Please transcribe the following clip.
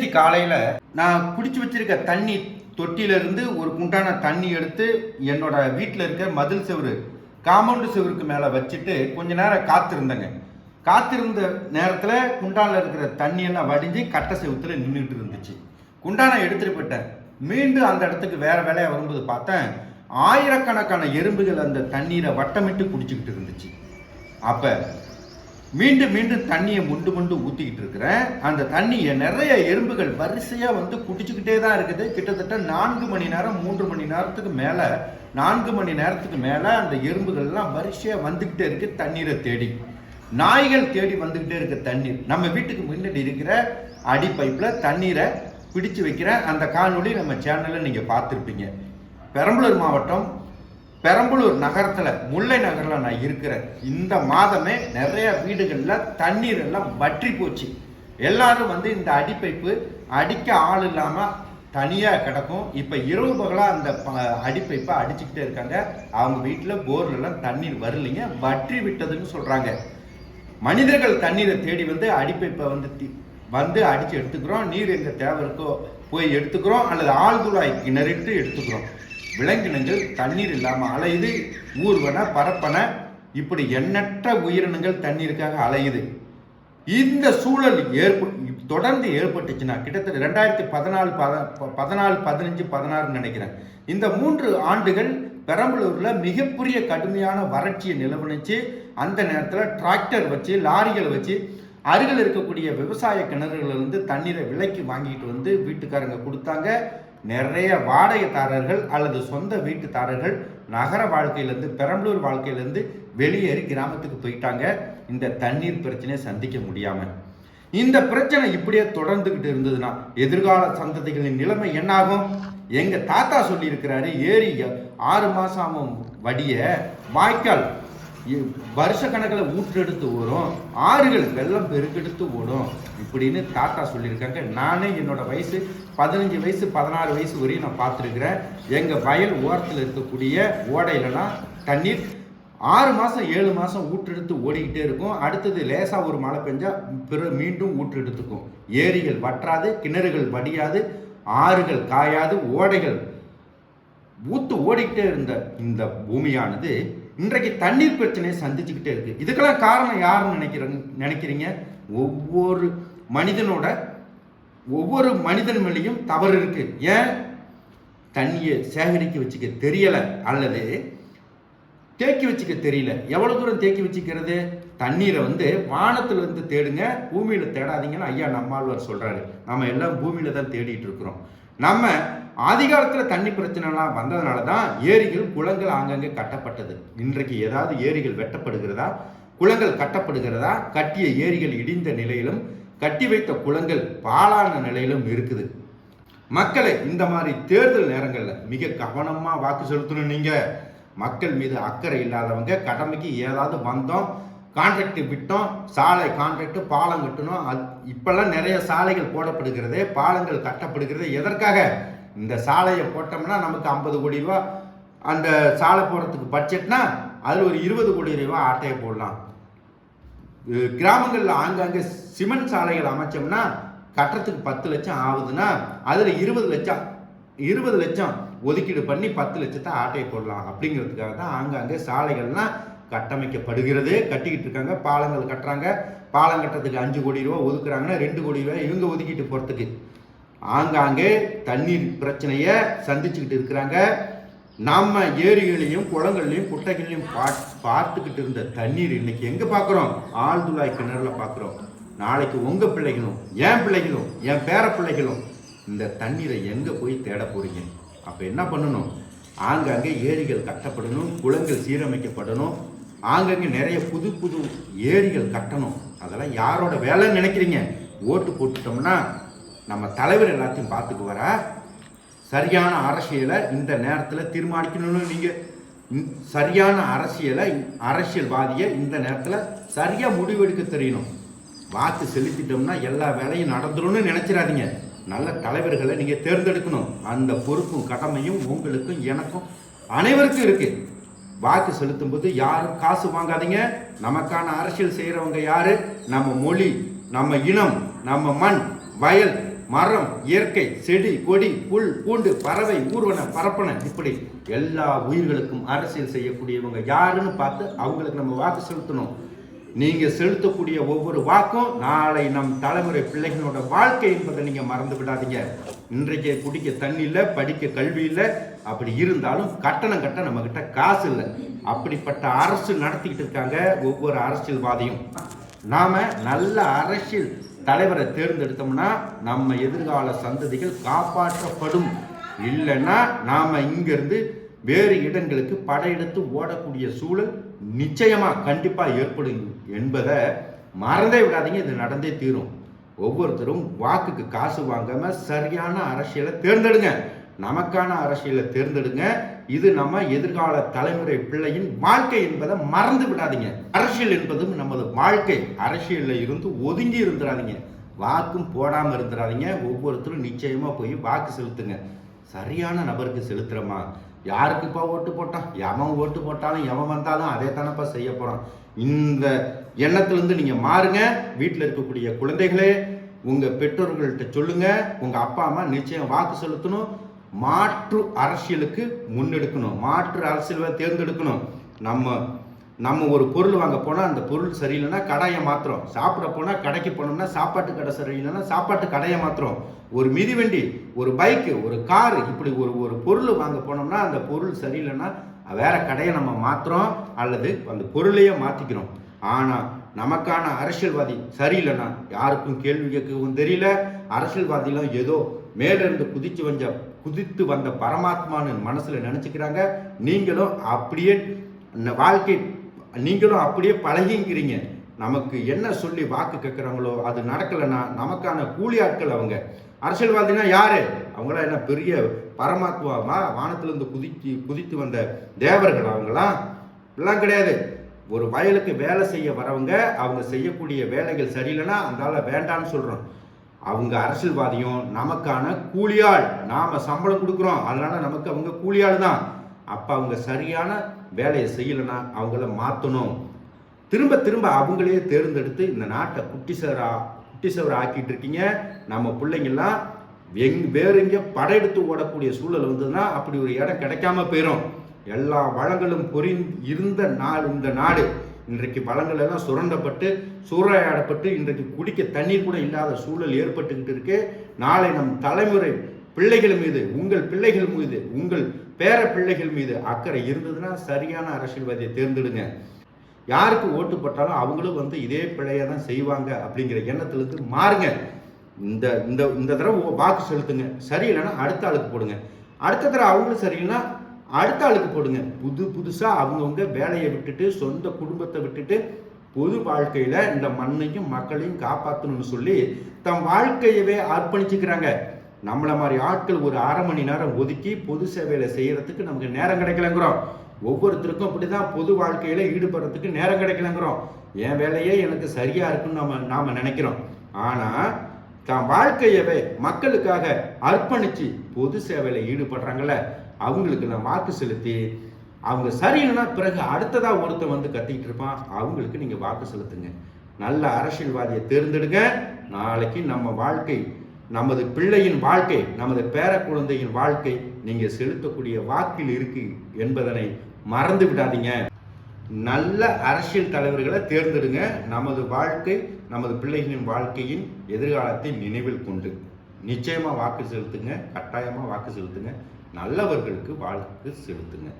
இன்னைக்கு காலையில் நான் பிடிச்சி வச்சிருக்க தண்ணி தொட்டியிலிருந்து ஒரு குண்டான தண்ணி எடுத்து என்னோட வீட்டில் இருக்க மதில் செவுரு காம்பவுண்டு செவருக்கு மேலே வச்சுட்டு கொஞ்ச நேரம் காத்திருந்தேங்க. காத்திருந்த நேரத்தில் குண்டானில் இருக்கிற தண்ணியெல்லாம் வடிஞ்சு கட்டை செவத்தில் நின்றுட்டு இருந்துச்சு. குண்டானை எடுத்துகிட்டு போயிட்டேன். மீண்டும் அந்த இடத்துக்கு வேறு வேலையாக வரும்போது பார்த்தேன் ஆயிரக்கணக்கான எறும்புகள் அந்த தண்ணீரை வட்டமிட்டு குடிச்சுக்கிட்டு இருந்துச்சு. அப்போ மீண்டும் மீண்டும் தண்ணியை முண்டு முண்டு ஊற்றிக்கிட்டு இருக்கிறேன் அந்த தண்ணியை நிறைய எறும்புகள் வரிசையாக வந்து குடிச்சுக்கிட்டே தான் இருக்குது. கிட்டத்தட்ட நான்கு மணி நேரம் மூன்று மணி நேரத்துக்கு மேலே நான்கு மணி நேரத்துக்கு மேலே அந்த எறும்புகள்லாம் வரிசையாக வந்துக்கிட்டே இருக்கு தண்ணீரை தேடி. நாய்கள் தேடி வந்துக்கிட்டே இருக்க தண்ணீர். நம்ம வீட்டுக்கு முன்னாடி இருக்கிற அடி பைப்பில் தண்ணீரை பிடிச்சு வைக்கிற அந்த காணொளி நம்ம சேனலில் நீங்கள் பார்த்துருப்பீங்க. பெரம்பலூர் மாவட்டம் பெரம்பலூர் நகரத்தில் முல்லை நகரில் நான் இருக்கிறேன் இந்த மாதமே நிறைய வீடுகளில் தண்ணீர் எல்லாம் வற்றி போச்சு. எல்லாரும் வந்து இந்த அடிப்பைப்பு அடிக்க ஆள் இல்லாமல் தனியாக கிடக்கும். இப்போ இரவு பகலாக அந்த ப- அடிப்பைப்பை அடிச்சுக்கிட்டே இருக்காங்க. அவங்க வீட்டில் போர்ல எல்லாம் தண்ணீர் வரலைங்க வற்றி விட்டதுன்னு சொல்கிறாங்க மனிதர்கள் தண்ணீரை தேடி வந்து அடிப்பைப்பை வந்து வந்து அடித்து எடுத்துக்கிறோம். நீர் எங்க தேவை இருக்கோ போய் எடுத்துக்கிறோம். அல்லது ஆழ்துளாய் கிணறிட்டு எடுத்துக்கிறோம். விலங்கினங்கள் தண்ணீர் இல்லாமல் அலையுது. ஊர்வன பரப்பன இப்படி எண்ணற்ற உயிரினங்கள் தண்ணீருக்காக அலையுது. இந்த சூழல் ஏற்ப தொடர்ந்து ஏற்பட்டுச்சுன்னா கிட்டத்தட்ட ரெண்டாயிரத்தி பதினாலு பத பதினாலு பதினஞ்சு பதினாறுன்னு நினைக்கிறேன். இந்த மூன்று ஆண்டுகள் பெரம்பலூரில் மிகப்பெரிய கடுமையான வறட்சியை நிலவணிச்சு அந்த நேரத்தில் டிராக்டர் வச்சு லாரிகள் வச்சு அருகில் இருக்கக்கூடிய விவசாய கிணறுகளிலிருந்து தண்ணீரை விலைக்கு வாங்கிட்டு வந்து வீட்டுக்காரங்க கொடுத்தாங்க. நிறைய வாடகைதாரர்கள் அல்லது சொந்த வீட்டுதாரர்கள் நகர வாழ்க்கையிலேருந்து பெரம்பலூர் வாழ்க்கையிலேருந்து வெளியேறி கிராமத்துக்கு போயிட்டாங்க. இந்த தண்ணீர் பிரச்சனையை சந்திக்க முடியாமல் இந்த பிரச்சனை இப்படியே தொடர்ந்துக்கிட்டு இருந்ததுன்னா எதிர்கால சந்ததிகளின் நிலைமை என்னாகும்? எங்கள் தாத்தா சொல்லியிருக்கிறாரு ஏரி ஆறு மாதம் வடிய. வாய்க்கால் வருஷ கணக்கில் ஊற்றெடுத்து ஓடும் ஆறுகள் வெள்ளம் பெருக்கெடுத்து ஓடும் இப்படின்னு தாத்தா சொல்லியிருக்காங்க. நானே என்னோட வயசு பதினஞ்சு வயசு பதினாறு வயசு வரையும் நான் பார்த்துருக்குறேன். எங்கள் வயல் ஓரத்தில் இருக்கக்கூடிய ஓடையிலலாம் தண்ணீர் ஆறு மாதம் ஏழு மாதம் ஊற்றெடுத்து ஓடிக்கிட்டே இருக்கும். அடுத்தது லேசாக ஒரு மழை பெஞ்சால் பிற மீண்டும் ஊற்றெடுத்துக்கும். ஏரிகள் வற்றாது கிணறுகள் வடியாது ஆறுகள் காயாது ஓடைகள் ஊத்து ஓடிக்கிட்டே இருந்த இந்த பூமியானது இன்றைக்கு தண்ணீர் பிரச்சனையை சந்திச்சுக்கிட்டே இருக்கு. இதுக்கெல்லாம் காரணம் யாருன்னு நினைக்கிறீங்க நினைக்கிறீங்க? ஒவ்வொரு மனிதனோட ஒவ்வொரு மனிதன் மேலேயும் தவறு இருக்கு. ஏன்? தண்ணியை சேகரிக்க வச்சுக்க தெரியலை அல்லது தேக்கி வச்சுக்க தெரியல. எவ்வளோ தூரம் தேக்கி வச்சுக்கிறது? தண்ணீரை வந்து வானத்தில் வந்து தேடுங்க பூமியில் தேடாதீங்கன்னு ஐயா நம்மாழ்வார் சொல்கிறாரு நம்ம எல்லாம் பூமியில் தான் தேடிட்டு இருக்கிறோம். நம்ம ஆதிகாலத்தில் தண்ணி பிரச்சனைலாம் வந்ததுனால தான் ஏரிகள் குளங்கள் ஆங்கங்கே கட்டப்பட்டது. இன்றைக்கு ஏதாவது ஏரிகள் வெட்டப்படுகிறதா? குளங்கள் கட்டப்படுகிறதா? கட்டிய ஏரிகள் இடிந்த நிலையிலும் கட்டி வைத்த குளங்கள் பாழான நிலையிலும் இருக்குது. மக்களை இந்த மாதிரி தேர்தல் நேரங்களில் மிக கவனமாக வாக்கு செலுத்தணும் நீங்கள் மக்கள் மீது அக்கறை இல்லாதவங்க கடமைக்கு ஏதாவது வந்தோம் கான்ட்ராக்ட் விட்டோம் சாலை கான்ட்ராக்ட் பாலம் கட்டணும் அது இப்பெல்லாம் நிறைய சாலைகள் போடப்படுகிறது பாலங்கள் கட்டப்படுகிறது எதற்காக? இந்த சாலையை போட்டோம்னா நமக்கு ஐம்பது கோடி ரூபா. அந்த சாலை போடுறதுக்கு பட்ஜெட்னா அதில் ஒரு இருபது கோடி ரூபா ஆட்டையை போடலாம். கிராமங்களில் ஆங்காங்கே சிமெண்ட் சாலைகள் அமைச்சோம்னா கட்டுறதுக்கு பத்து லட்சம் ஆகுதுன்னா அதில் இருபது லட்சம் இருபது லட்சம் ஒதுக்கீடு பண்ணி பத்து லட்சத்தை ஆட்டையை போடலாம். அப்படிங்கிறதுக்காக தான் ஆங்காங்கே சாலைகள்லாம் கட்டமைக்கப்படுகிறது. கட்டிக்கிட்டு இருக்காங்க பாலங்கள் கட்டுறாங்க. பாலம் கட்டுறதுக்கு அஞ்சு கோடி ரூபா ஒதுக்குறாங்கன்னா ரெண்டு கோடி ரூபாய் இவங்க ஒதுக்கிட்டு போகிறதுக்கு ஆங்காங்கே தண்ணீர் பிரச்சனையை சந்திச்சுக்கிட்டு இருக்கிறாங்க. நம்ம ஏரிகளையும் குளங்கள்லையும் குட்டைகள்லையும் பா பார்த்துக்கிட்டு இருந்த தண்ணீர் இன்னைக்கு எங்கே பார்க்குறோம் ஆழ்துளாய் கிணறுல பார்க்குறோம் நாளைக்கு உங்கள் பிள்ளைகளும் என் பிள்ளைகளும் என் பேர பிள்ளைகளும் இந்த தண்ணீரை எங்கே போய் தேட போறீங்க? அப்போ என்ன பண்ணணும்? ஆங்காங்கே ஏரிகள் கட்டப்படணும் குளங்கள் சீரமைக்கப்படணும். ஆங்காங்கே நிறைய புது புது ஏரிகள் கட்டணும். அதெல்லாம் யாரோட வேலைன்னு நினைக்கிறீங்க? ஓட்டு போட்டுட்டோம்னா நம்ம தலைவர் எல்லாத்தையும் பார்த்துக்குவாரா? சரியான அரசியலை இந்த நேரத்தில் தீர்மானிக்கணும்னு நீங்கள் சரியான அரசியலை அரசியல்வாதியை இந்த நேரத்தில் சரியாக முடிவெடுக்க தெரியணும். வாக்கு செலுத்திட்டோம்னா எல்லா வேலையும் நடந்துரும்னு நினச்சிடாதீங்க. நல்ல தலைவர்களை நீங்கள் தேர்ந்தெடுக்கணும். அந்த பொறுப்பும் கடமையும் உங்களுக்கும் எனக்கும் அனைவருக்கும் இருக்குது வாக்கு செலுத்தும் போது யாரும் காசு வாங்காதீங்க. நமக்கான அரசியல் செய்கிறவங்க யார்? நம்ம மொழி நம்ம இனம் நம்ம மண் வயல் மரம் இயற்கை செடி கொடி புல் பூண்டு பறவை ஊர்வன பரப்பன இப்படி எல்லா உயிர்களுக்கும் அரசியல் செய்யக்கூடியவங்க யாருன்னு பார்த்து அவங்களுக்கு நம்ம வாக்கு செலுத்தணும். நீங்க செலுத்தக்கூடிய ஒவ்வொரு வாக்கும் நாளை நம் தலைமுறை பிள்ளைகளோட வாழ்க்கை என்பதை நீங்க மறந்து விடாதீங்க. இன்றைக்கு குடிக்க தண்ணி இல்லை படிக்க கல்வி இல்லை அப்படி இருந்தாலும் கட்டணம் கட்ட நம்ம கிட்ட காசு இல்லை. அப்படிப்பட்ட அரசு நடத்திக்கிட்டு இருக்காங்க ஒவ்வொரு அரசியல்வாதியும். நாம நல்ல அரசியல் தலைவரை தேர்ந்தெடுத்தோம்னா நம்ம எதிர்கால சந்ததிகள் காப்பாற்றப்படும். இல்லைன்னா நாம் இங்கிருந்து வேறு இடங்களுக்கு படையெடுத்து ஓடக்கூடிய சூழல் நிச்சயமாக கண்டிப்பாக ஏற்படும் என்பதை மறந்தே விடாதீங்க. இது நடந்தே தீரும். ஒவ்வொருத்தரும் வாக்குக்கு காசு வாங்காமல் சரியான அரசியலை தேர்ந்தெடுங்க. நமக்கான அரசியலை தேர்ந்தெடுங்க. இது நம்ம எதிர்கால தலைமுறை பிள்ளையின் வாழ்க்கை என்பதை மறந்து விடாதீங்க. அரசியல் என்பதும் நமது வாழ்க்கை. அரசியலில் இருந்து ஒதுங்கி இருந்துடாதீங்க வாக்கும் போடாமல் இருந்துடாதீங்க ஒவ்வொருத்தரும் நிச்சயமாக போய் வாக்கு செலுத்துங்க. சரியான நபருக்கு செலுத்துகிறோமா யாருக்குப்பா ஓட்டு போட்டான் எவன் ஓட்டு போட்டாலும் எவன் வந்தாலும் அதே தானப்பா செய்ய போகிறான் இந்த எண்ணத்துலேருந்து நீங்கள் மாறுங்க. வீட்டில் இருக்கக்கூடிய குழந்தைகளே உங்கள் பெற்றோர்கள்ட்ட சொல்லுங்கள் உங்கள் அப்பா அம்மா நிச்சயம் வாக்கு செலுத்தணும். மாற்று அரசியலுக்கு முன்னெடுக்கணும். மாற்று அரசியலை தேர்ந்தெடுக்கணும். நம்ம நம்ம ஒரு பொருள் வாங்க போனால் அந்த பொருள் சரியில்லைன்னா கடையை மாத்திரம் சாப்பிட போனால் கடைக்கு போனோம்னா சாப்பாட்டு கடை சரியில்லைன்னா சாப்பாட்டு கடையை மாத்திரம் ஒரு மிதிவண்டி ஒரு பைக்கு ஒரு காரு இப்படி ஒரு ஒரு பொருள் வாங்க போனோம்னா அந்த பொருள் சரியில்லைன்னா வேற கடையை நம்ம மாத்திரம் அல்லது அந்த பொருளையே மாற்றிக்கிறோம் ஆனால் நமக்கான அரசியல்வாதி சரியில்லைன்னா யாருக்கும் கேள்வி கேட்கவும் தெரியல. அரசியல்வாதிகளும் ஏதோ மேலிருந்து குதிச்சு வந்த குதித்து வந்த பரமாத்மான்னு மனசில் நினச்சிக்கிறாங்க. நீங்களும் அப்படியே வாழ்க்கை நீங்களும் அப்படியே பழகிங்கிறீங்க. நமக்கு என்ன சொல்லி வாக்கு கேட்குறாங்களோ அது நடக்கலைன்னா நமக்கான கூலி ஆட்கள் அவங்க. அரசியல்வாதினா யார்? அவங்களாம் என்ன பெரிய பரமாத்மாவா? வானத்திலிருந்து குதித்து குதித்து வந்த தேவர்கள் அவங்களாம் எல்லாம் கிடையாது. ஒரு வயலுக்கு வேலை செய்ய வரவங்க அவங்க செய்யக்கூடிய வேலைகள் சரியில்லைன்னா அந்தால வேண்டான்னு சொல்கிறோம் அவங்க அரசியல்வாதியும் நமக்கான கூலியாள். நாம் சம்பளம் கொடுக்குறோம். அதனால நமக்கு அவங்க கூலியாள் தான். அப்போ அவங்க சரியான வேலையை செய்யலைன்னா அவங்கள மாற்றணும் திரும்ப திரும்ப அவங்களே தேர்ந்தெடுத்து இந்த நாட்டை குட்டி சவரா குட்டி சவரா ஆக்கிட்டு இருக்கீங்க. நம்ம பிள்ளைங்கெல்லாம் எங் வேற எங்கே படையெடுத்து ஓடக்கூடிய சூழல் வந்ததுன்னா அப்படி ஒரு இடம் கிடைக்காம போயிடும் எல்லா வளங்களும் பொறி இருந்த நாள் இந்த நாடு. இன்றைக்கு வளங்கள் எல்லாம் சுரண்டப்பட்டு சூறையாடப்பட்டு இன்றைக்கு குடிக்க தண்ணீர் கூட இல்லாத சூழல் ஏற்பட்டுக்கிட்டு இருக்கு. நாளை நம் தலைமுறை பிள்ளைகள் மீது உங்கள் பிள்ளைகள் மீது உங்கள் பேர பிள்ளைகள் மீது அக்கறை இருந்ததுன்னா சரியான அரசியல்வாதியை தேர்ந்தெடுங்க. யாருக்கு ஓட்டு போட்டாலும் அவங்களும் வந்து இதே பிழையை தான் செய்வாங்க அப்படிங்கிற எண்ணத்திலிருந்து மாறுங்க. இந்த இந்த இந்த தடவை வாக்கு செலுத்துங்க. சரியில்லைன்னா அடுத்த ஆளுக்கு போடுங்க. அடுத்த தடவை அவங்களும் சரியில்லைன்னா அடுத்த ஆளுக்கு போடுங்க. புது புதுசாக அவங்கவுங்க வேலையை விட்டுட்டு சொந்த குடும்பத்தை விட்டுட்டு பொது வாழ்க்கையில் இந்த மண்ணையும் மக்களையும் காப்பாற்றணும்னு சொல்லி தம் வாழ்க்கையவே அர்ப்பணிச்சுக்கிறாங்க. நம்மளை மாதிரி ஆட்கள் ஒரு அரை மணி நேரம் ஒதுக்கி பொது சேவையில் செய்கிறதுக்கு நமக்கு நேரம் கிடைக்கலங்கிறோம். ஒவ்வொருத்தருக்கும் அப்படிதான் பொது வாழ்க்கையில் ஈடுபடுறதுக்கு நேரம் கிடைக்கலங்கிறோம். என் வேலையே எனக்கு சரியாக இருக்குன்னு நம்ம நாம் நினைக்கிறோம். ஆனால் தான் வாழ்க்கையவே மக்களுக்காக அர்ப்பணிச்சு பொது சேவையில் ஈடுபடுறாங்கள அவங்களுக்கு நான் வாக்கு செலுத்தி அவங்க சரியில்லைன்னா பிறகு அடுத்ததா ஒருத்தன் வந்து கத்திக்கிட்டு இருப்பான். அவங்களுக்கு நீங்க வாக்கு செலுத்துங்க. நல்ல அரசியல்வாதியை தேர்ந்தெடுங்க. நாளைக்கு நம்ம வாழ்க்கை நமது பிள்ளையின் வாழ்க்கை நமது பேர குழந்தையின் வாழ்க்கை நீங்க செலுத்தக்கூடிய வாக்கில் இருக்கு என்பதனை மறந்து விடாதீங்க. நல்ல அரசியல் தலைவர்களை தேர்ந்தெடுங்க. நமது வாழ்க்கை நமது பிள்ளைகளின் வாழ்க்கையின் எதிர்காலத்தை நினைவில் கொண்டு. நிச்சயமா வாக்கு செலுத்துங்க. கட்டாயமா வாக்கு செலுத்துங்க. நல்லவர்களுக்கு வாழ்த்து செலுத்துங்க.